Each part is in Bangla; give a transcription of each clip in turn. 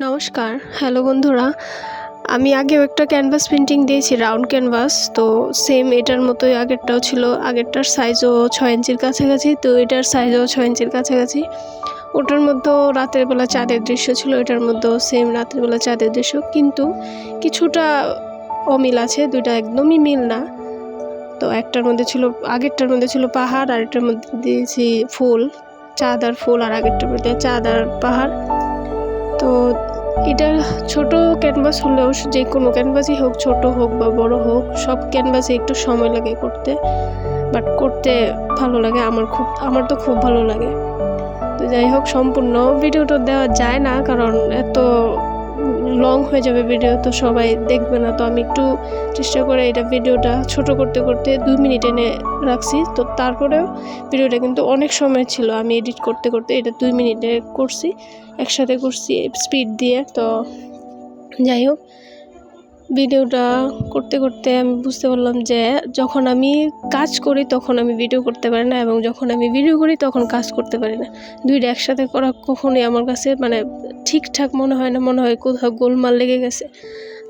নমস্কার। হ্যালো বন্ধুরা, আমি আগেও একটা ক্যানভাস পেন্টিং দিয়েছি রাউন্ড ক্যানভাস তো সেম এটার মতোই আগেরটাও ছিল। আগেরটার সাইজও ছয় ইঞ্চির কাছাকাছি, তো এটার সাইজও ছয় ইঞ্চির কাছাকাছি। ওটার মধ্যেও রাতের বেলা চাঁদের দৃশ্য ছিল, এটার মধ্যেও সেম রাতের বেলা চাঁদের দৃশ্য। কিন্তু কিছুটা অমিল আছে, দুইটা একদমই মিল না। তো একটার মধ্যে ছিল, আগেরটার মধ্যে ছিল পাহাড়, আর এটার মধ্যে দিয়েছি ফুল, চাঁদ আর ফুল, আর আগেরটার মধ্যে চাঁদ আর পাহাড়। এটা ছোট ক্যানভাস হলেও যে কোনো ক্যানভাসই হোক, ছোট হোক বা বড় হোক, সব ক্যানভাসে একটু সময় লাগে করতে। বাট করতে ভালো লাগে, আমার খুব, আমার তো খুব ভালো লাগে। তো যাই হোক, সম্পূর্ণ ভিডিওটা দেওয়া যায় না, কারণ এত লং হয়ে যাবে ভিডিও তো সবাই দেখবে না। তো আমি একটু চেষ্টা করে এটা ভিডিওটা ছোট করতে করতে দুই মিনিট এনে রাখছি। তো তারপরেও ভিডিওটা কিন্তু অনেক সময় ছিল। আমি এডিট করতে করতে এটা দুই মিনিটে করছি, একসাথে করছি স্পিড দিয়ে। তো যাই হোক ভিডিওটা করতে করতে আমি বুঝতে পারলাম যে যখন আমি কাজ করি তখন আমি ভিডিও করতে পারি না এবং যখন আমি ভিডিও করি তখন কাজ করতে পারি না। দুইটা একসাথে করা কখনোই আমার কাছে মানে ঠিকঠাক মনে হয় না, মনে হয় কোথাও গোলমাল লেগে গেছে।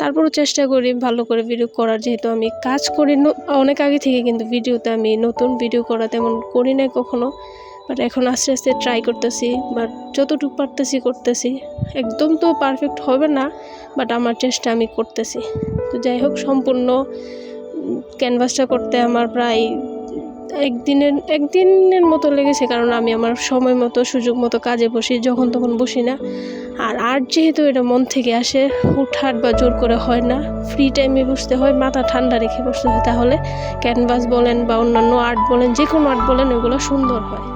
তারপরও চেষ্টা করি ভালো করে ভিডিও করার, যেহেতু আমি কাজ করি অনেক আগে থেকে কিন্তু ভিডিওতে আমি নতুন ভিডিও করা তেমন করি না কখনো। বাট এখন আস্তে আস্তে ট্রাই করতেছি বাট যতটুকু পারতেছি করতেছি। একদম তো পারফেক্ট হবে না বাট আমার চেষ্টা আমি করতেছি। তো যাই হোক, সম্পূর্ণ ক্যানভাসটা করতে আমার প্রায় একদিনের একদিনের মতো লেগেছে, কারণ আমি আমার সময় মতো, সুযোগ মতো কাজে বসি, যখন তখন বসি না। আর আর্ট যেহেতু এটা মন থেকে আসে, হুটহাট বা জোর করে হয় না ফ্রি টাইমে বসতে হয়, মাথা ঠান্ডা রেখে বসতে হয়, তাহলে ক্যানভাস বলেন বা অন্যান্য আর্ট বলেন যে কোনো আর্ট বলেন, ওগুলো সুন্দর হয়।